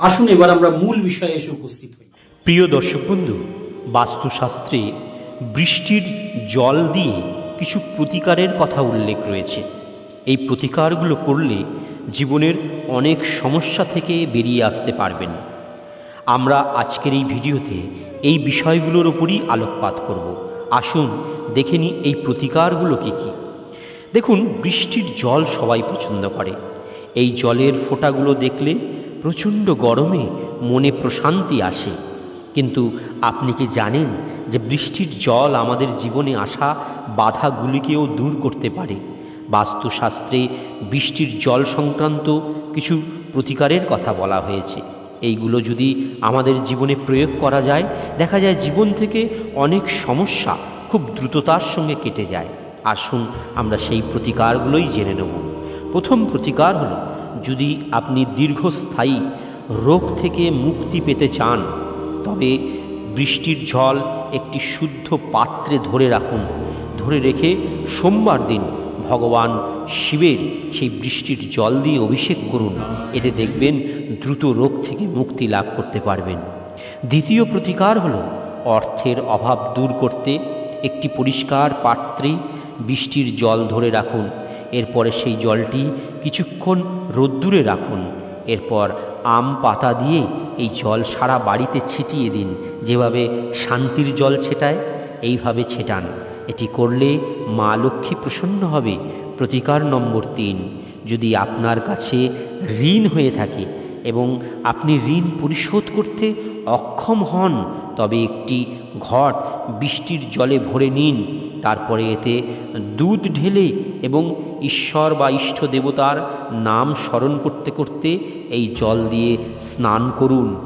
আসুন এবার আমরা মূল বিষয়ে এসে উপস্থিত হই। প্রিয় দর্শক বন্ধু, বাস্তুশাস্ত্রে বৃষ্টির জল দিয়ে কিছু প্রতিকারের কথা উল্লেখ রয়েছে। এই প্রতিকারগুলো করলে জীবনের অনেক সমস্যা থেকে বেরিয়ে আসতে পারবেন। আমরা আজকের এই ভিডিওতে এই বিষয়গুলোর ওপরই আলোকপাত করব। আসুন দেখে নিই এই প্রতিকারগুলো কী কী। দেখুন, বৃষ্টির জল সবাই পছন্দ করে। এই জলের ফোঁটাগুলো দেখলে প্রচণ্ড গরমে মনে প্রশান্তি আসে। কিন্তু আপনি কি জানেন যে বৃষ্টির জল আমাদের জীবনে আসা বাধাগুলিকেও দূর করতে পারে? বাস্তুশাস্ত্রে বৃষ্টির জল সংক্রান্ত কিছু প্রতিকারের কথা বলা হয়েছে। এইগুলো যদি আমাদের জীবনে প্রয়োগ করা যায়, দেখা যায় জীবন থেকে অনেক সমস্যা খুব দ্রুততার সঙ্গে কেটে যায়। আসুন আমরা সেই প্রতিকারগুলোই জেনে নেব। প্রথম প্রতিকার হলো যদি আপনি দীর্ঘস্থায়ী রোগ থেকে মুক্তি পেতে চান, তবে বৃষ্টির জল একটি শুদ্ধ পাত্রে ধরে রাখুন। ধরে রেখে সোমবার দিন ভগবান শিবের সেই বৃষ্টির জল দিয়ে অভিষেক করুন। এতে দেখবেন দ্রুত রোগ থেকে মুক্তি লাভ করতে পারবেন। দ্বিতীয় প্রতিকার হল অর্থের অভাব দূর করতে একটি পরিষ্কার পাত্রে বৃষ্টির জল ধরে রাখুন। এরপরে সেই জলটি কিছুক্ষণ রোদ্দুরে রাখুন। এরপর আম পাতা দিয়ে এই জল সারা বাড়িতে ছিটিয়ে দিন। যেভাবে শান্তির জল ছেটায়, এইভাবে ছেটান। এটি করলে মা লক্ষ্মী প্রসন্ন হবে। প্রতিকার নম্বর তিন, যদি আপনার কাছে ঋণ হয়ে থাকে এবং আপনি ঋণ পরিশোধ করতে অক্ষম হন, তবে একটি ঘট বৃষ্টির জলে ভরে নিন। তারপরে এতে দুধ ঢেলে এবং ঈশ্বর বা ইষ্ট দেবতার নাম স্মরণ করতে করতে এই জল দিয়ে স্নান করুন।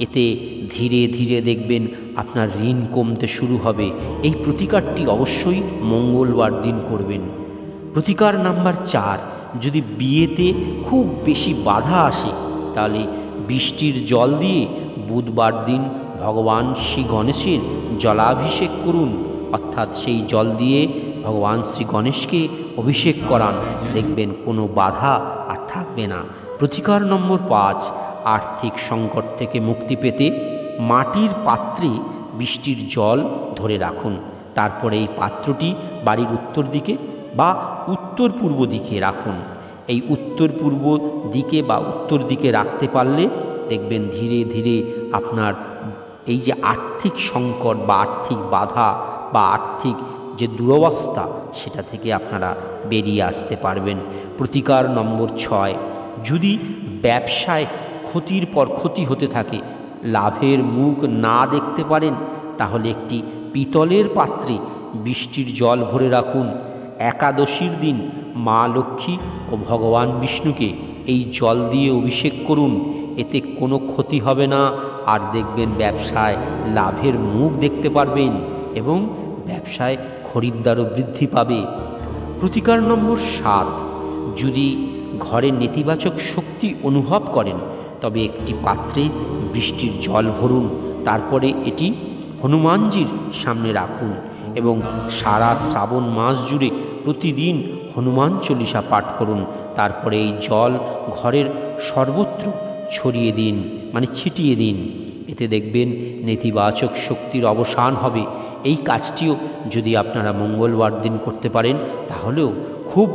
এতে ধীরে ধীরে দেখবেন আপনার ঋণ কমতে শুরু হবে। এই প্রতিকারটি অবশ্যই মঙ্গলবার দিন করবেন। প্রতিকার নাম্বার চার, যদি বিয়েতে খুব বেশি বাধা আসে, তাহলে বৃষ্টির জল দিয়ে বুধবার দিন ভগবান শ্রী গণেশের জলাভিষেক করুন। অর্থাৎ সেই জল দিয়ে ভগবান শ্রী গণেশকে অভিষেক করান। দেখবেন কোনো বাধা আর থাকবে না। প্রতিকার নম্বর পাঁচ, আর্থিক সংকট থেকে মুক্তি পেতে মাটির পাত্রে বৃষ্টির জল ধরে রাখুন। তারপরে এই পাত্রটি বাড়ির উত্তর দিকে বা উত্তর পূর্ব দিকে রাখুন। এই উত্তর পূর্ব দিকে বা উত্তর দিকে রাখতে পারলে দেখবেন ধীরে ধীরে আপনার এই যে আর্থিক সংকট বা আর্থিক বাধা বা আর্থিক যে দুরবস্থা, সেটা থেকে আপনারা বেরিয়ে আসতে পারবেন। প্রতিকার নম্বর ছয়, যদি ব্যবসায় ক্ষতির পর ক্ষতি হতে থাকে, লাভের মুখ না দেখতে পারেন, তাহলে একটি পিতলের পাত্রে বৃষ্টির জল ভরে রাখুন। একাদশীর দিন মা লক্ষ্মী ও ভগবান বিষ্ণুকে এই জল দিয়ে অভিষেক করুন। এতে কোনো ক্ষতি হবে না, আর দেখবেন ব্যবসায় লাভের মুখ দেখতে পারবেন এবং ব্যবসায় খরিদ্দারও বৃদ্ধি পাবে। প্রতিকার নম্বর সাত, যদি ঘরে নেতিবাচক শক্তি অনুভব করেন, তবে একটি পাত্রে বৃষ্টির জল ভরুন, তারপরে এটি হনুমানজির সামনে রাখুন এবং সারা শ্রাবণ মাস জুড়ে প্রতিদিন হনুমান চল্লিশা পাঠ করুন, তারপরে এই জল ঘরের সর্বত্র ছড়িয়ে দিন মানে ছিটিয়ে দিন। এতে দেখবেন নেতিবাচক শক্তির অবসান হবে। এই কাজটিও যদি আপনারা মঙ্গলবার দিন করতে পারেন, তাহলেও খুব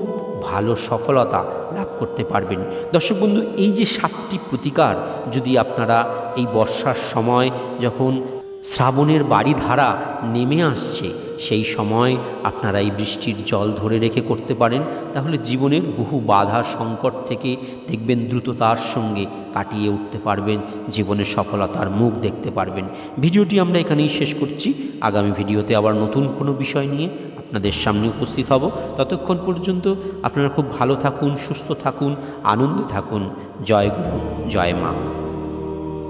ভালো সফলতা লাভ করতে পারবেন। দর্শক বন্ধু, এই যে সাতটি প্রতিকার যদি আপনারা এই বর্ষার সময় যখন শ্রাবণের বাড়ি ধারা নেমে আসছে। সেই সময় আপনারা এই বৃষ্টির জল ধরে রেখে করতে পারেন। তাহলে জীবনের বহু বাধা সংকট থেকে দেখবেন দ্রুততার সঙ্গে কাটিয়ে উঠতে পারবেন, জীবনের সফলতার মুখ দেখতে পারবেন। ভিডিওটি আমরা এখানেই শেষ করছি। আগামী ভিডিওতে আবার নতুন কোনো বিষয় নিয়ে আপনাদের সামনে উপস্থিত হব। ততক্ষণ পর্যন্ত আপনারা খুব ভালো থাকুন, সুস্থ থাকুন, আনন্দে থাকুন। জয় গুরু, জয় মা।